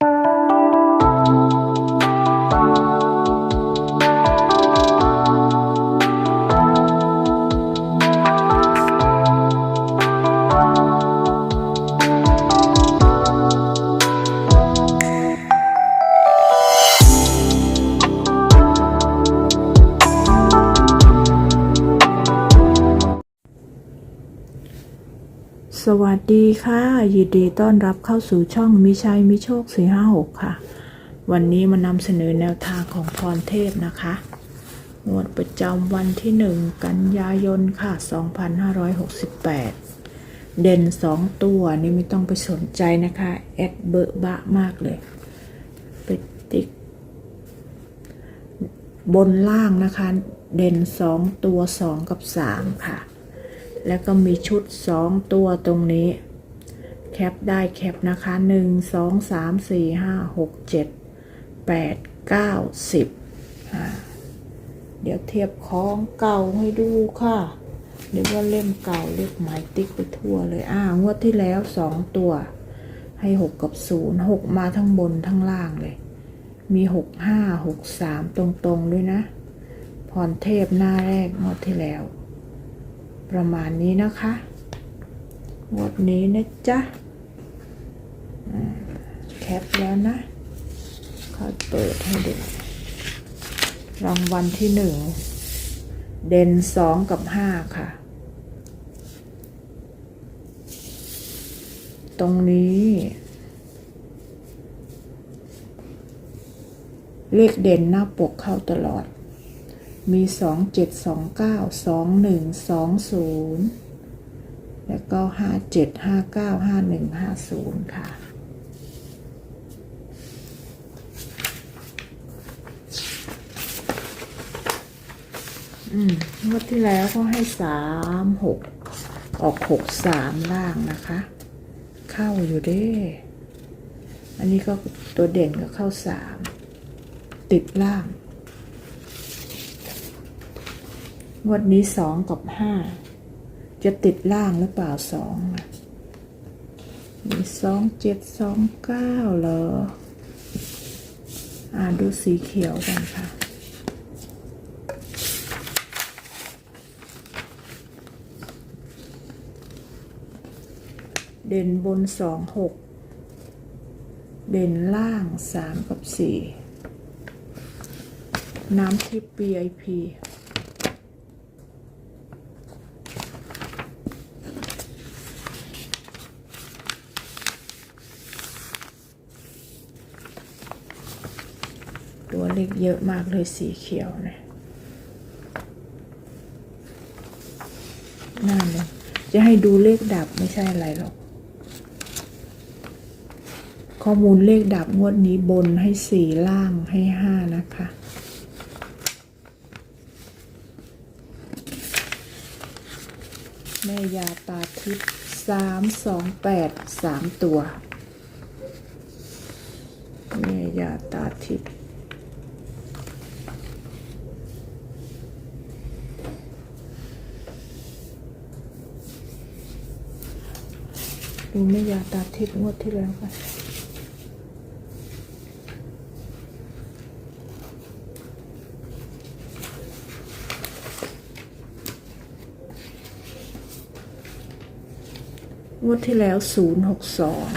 you สวัสดีค่ะ ยินดีต้อนรับเข้าสู่ช่องมิชัยมิโชค456 ค่ะ วันนี้มานำเสนอแนวทางของพรเทพนะคะงวดประจำวันที่ 1 กันยายนค่ะ 2568 เด่น 2 ตัวนี่ไม่ต้องไปสนใจนะคะ แอดเบอะบะมากเลยไปติ๊ก บนล่างนะคะ เด่น 2 ตัว 2 กับ 3 ค่ะ แล้วก็มีชุด 2 ตัวตรงนี้ แคปได้แคปนะคะ 1 2 3 4 5 6 7 8 9 10อ่าเดี๋ยวเทียบของเก่าให้ดูค่ะเรียกว่าเล่มเก่าเรียกหมายติ๊กไปทั่วเลยอ่างวดที่แล้ว 2 ตัว ให้ 6 กับ 0 6 มาทั้งบนทั้งล่างเลย มี 6 5 6 3 ตรงๆด้วยนะ พรเทพหน้าแรกงวดที่แล้ว ประมาณนี้นะคะงวดนี้นะจ๊ะแคปแล้วนะค่อยเปิดให้ดูรางวัลที่หนึ่งเด่นสองกับห้าค่ะ ตรงนี้ เลขเด่นหน้าปกเข้าตลอด มีสองเจ็ดสองเก้าสองหนึ่งสองศูนย์แล้วก็ห้าเจ็ดห้าเก้าห้าหนึ่งห้าศูนย์ค่ะ อืมงวดที่แล้วก็ให้สามหกออกหกสามล่างนะคะ เข้าอยู่ด้ อันนี้ก็ตัวเด่นก็เข้าสามติดล่าง งวดนี้สองกับห้าจะติดล่างหรือเปล่าสองมีสองเจ็ดสองเก้าเหรอ อ่าดูสีเขียวกันค่ะ เด่นบนสองหกเด่นล่างสามกับสี่น้ำทิพย์ VIP เลขเยอะมากเลยสีเขียวนี่ยนั่นเลยจะให้ดูเลขดับไม่ใช่อะไรหรอก ข้อมูลเลขดับงวดนี้บนให้สี่ล่างให้ห้านะคะแม่ยาตาทิพย์สามสองแปดสามตัว แม่ยาตาทิพย์ ดูแม่ยาตาทิพย์งวดที่แล้วกันงวดที่แล้วศูนย์หกสอง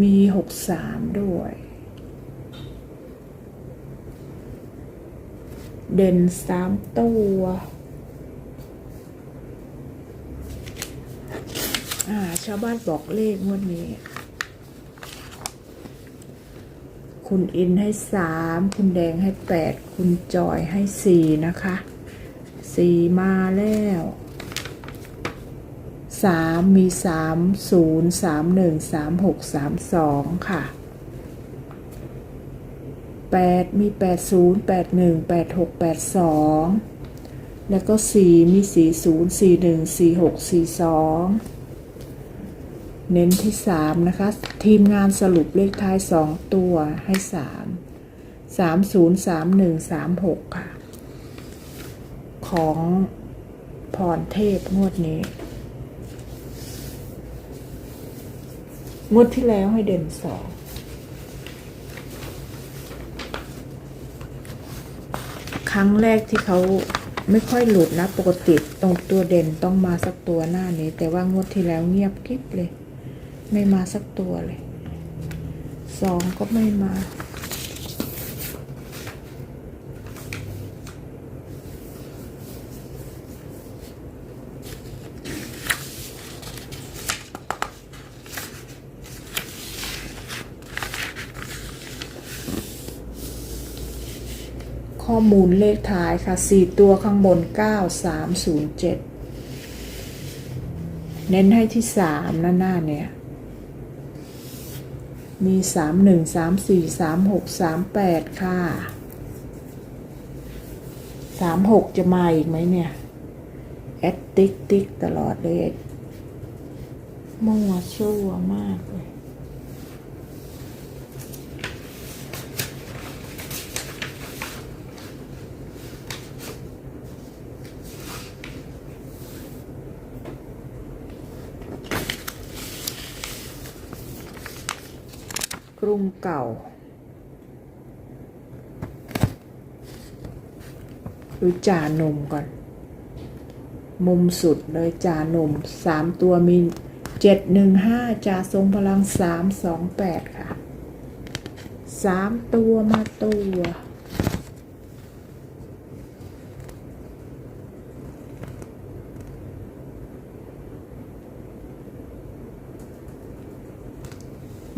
มีหกสามด้วย เด่นสามตัว อ่า ชาวบ้านบอกเลขงวดนี้ คุณอินให้สามคุณแดงให้แปดคุณจอยให้สี่นะคะสี่มาแล้วสามมีสามศูนย์สามหนึ่งสามหกสามสองค่ะแปดมีแปดศูนย์แปดหนึ่งแปดหกแปดสองแล้วก็สี่มีสี่ศูนย์สี่หนึ่งสี่หกสี่สอง เน้นที่สามนะคะ ทีมงานสรุปเลขท้ายสองตัวให้สามสามศูนย์สามหนึ่งสามหกค่ะ ของพรเทพงวดนี้ งวดที่แล้วให้เด่นสองครั้งแรกที่เขาไม่ค่อยหลุดนะ ปกติตรงตัวเด่นต้องมาสักตัวหน้านี้ แต่ว่างวดที่แล้วเงียบกริบเลย ไม่มาสักตัวเลยสองก็ไม่มาข้อมูลเลขท้ายค่ะ 4 ตัวข้างบน 9307 เน้นให้ที่ 3 หน้าหน้าเนี่ย มี 31 34 36 38 ค่ะ 36 จะมาอีกไหมเนี่ย แอดติ๊กติ๊กตลอดเลยมั่วชั่วมาก กรุงเก่าหรือจ่านมก่อน มุมสุดเลยจ่านมสามตัวมีเจ็ดหนึ่งห้าจ่าทรงพลังสามสองแปดค่ะสามตัวมาตัว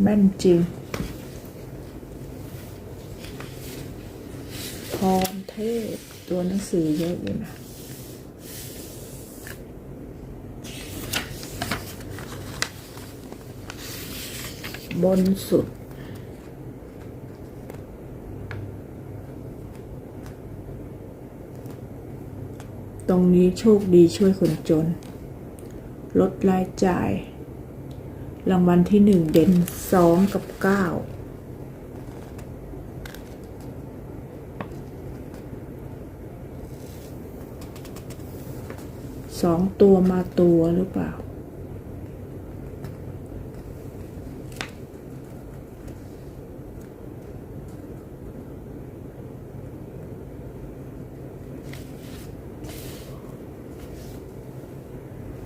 แม่นจริง พรเทพ ตัวหนังสือเยอะอยู่นะบนสุด ตรงนี้โชคดีช่วยคนจน ลดรายจ่าย รางวัลที่หนึ่งเด่นสองกับเก้า สองตัวมาตัวหรือเปล่า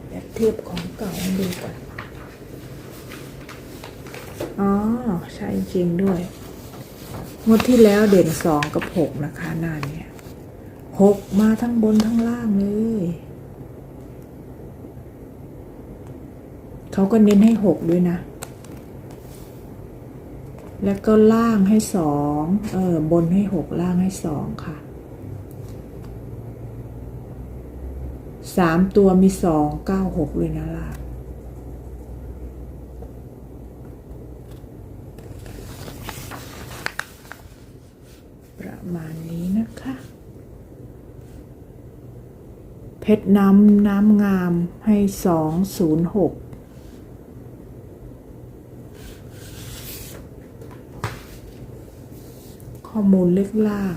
แบบเทียบของเก่าดูก่อน อ๋อ ใช่จริงด้วย งวดที่แล้วเด่นสองกับหกนะคะหน้าเนี่ยหกมาทั้งบนทั้งล่างเลย เขาก็เน้นให้หกด้วยนะ แล้วก็ล่างให้สองเออบนให้หกล่างให้สองค่ะสามตัวมีสองเก้าหกเลยนะล่ะประมาณนี้นะคะ เพชรน้ำน้ำงามให้สองศูนย์หก ข้อมูลเล็กล่าง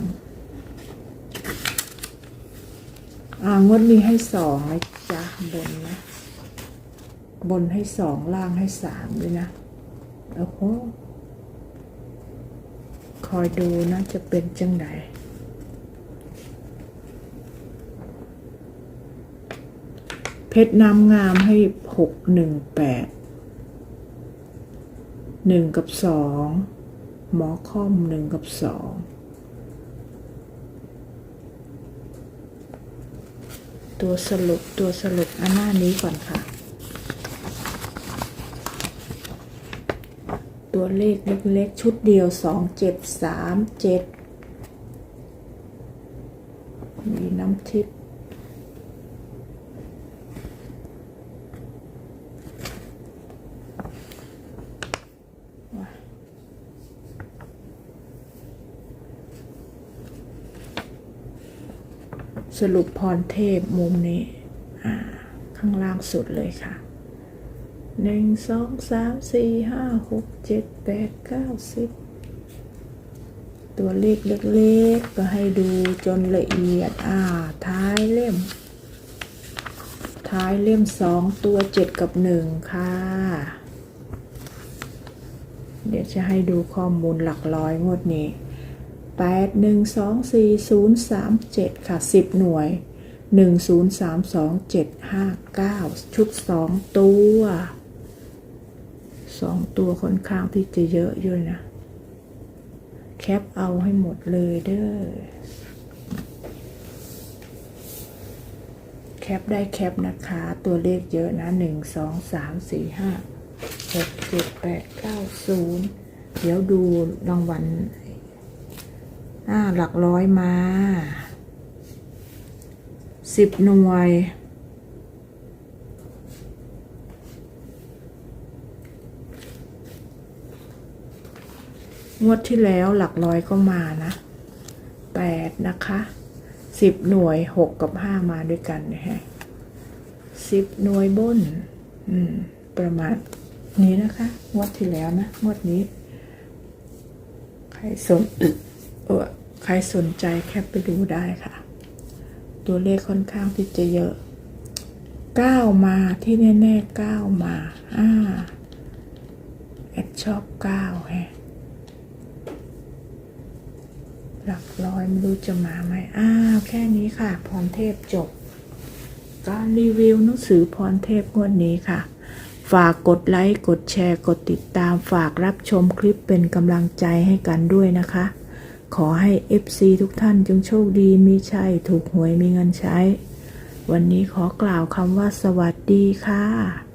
อ่างวดนี้ให้สองนะจ๊ะบนนะ บนให้สองล่างให้สามด้วยนะ โอ้โห คอยดูนะจะเป็นจังไดเพชรน้ำงามให้หกหนึ่งแปดหนึ่งกับสอง หมอค่อมหนึ่งกับสองตัวสรุปตัวสรุปอันหน้านี้ก่อนค่ะ ตัวเลขเล็กๆ ชุดเดียวสองเจ็ดสามเจ็ดมีน้ำทิพย์ว้า สรุปพรเทพมุมนี้ข้างล่างสุดเลยค่ะหนึ่งสองสามสี่ห้าหกเจ็ดแปดเก้าสิบตัวเลขเล็กๆ ก็ให้ดูจนละเอียด อ่า ท้ายเล่ม ท้ายเล่มสองตัวเจ็ดกับหนึ่งค่ะ เดี๋ยวจะให้ดูข้อมูลหลักร้อยงวดนี้แปดหนึ่งสองสี่ศูนย์สามเจ็ด ค่ะสิบหน่วยหนึ่งศูนย์สามสองเจ็ดห้าเก้าชุดสองตัวสองตัวค่อนข้างที่จะเยอะอยู่นะ แคปเอาให้หมดเลยเด้อ แคปได้แคปนะคะ ตัวเลขเยอะนะหนึ่งสองสามสี่ห้าหกเจ็ดแปดเก้าศูนย์เดี๋ยวดูรางวัลอ่าหลักร้อยมา สิบหน่วย งวดที่แล้วหลักร้อยก็มานะแปดนะคะสิบหน่วยหกกับห้ามาด้วยกันนะฮะสิบหน่วยบน อืม ประมาณนี้นะคะ งวดที่แล้วนะ งวดนี้ ใครสนเออใครสนใจแคปไปดูได้ค่ะ ตัวเลขค่อนข้างที่จะเยอะเก้ามาที่แน่ๆเก้ามาอ่าแอดชอบเก้าแฮะหลักร้อยไม่รู้จะมาไหมอ้าวแค่นี้ค่ะ พรเทพจบ การรีวิวหนังสือพรเทพงวดนี้ค่ะ ฝากกดไลค์ กดแชร์ กดติดตามฝากรับชมคลิปเป็นกำลังใจให้กันด้วยนะคะ ขอให้ FC ทุกท่านจงโชคดีมีชัยถูกหวยมีเงินใช้ วันนี้ขอกล่าวคำว่าสวัสดีค่ะ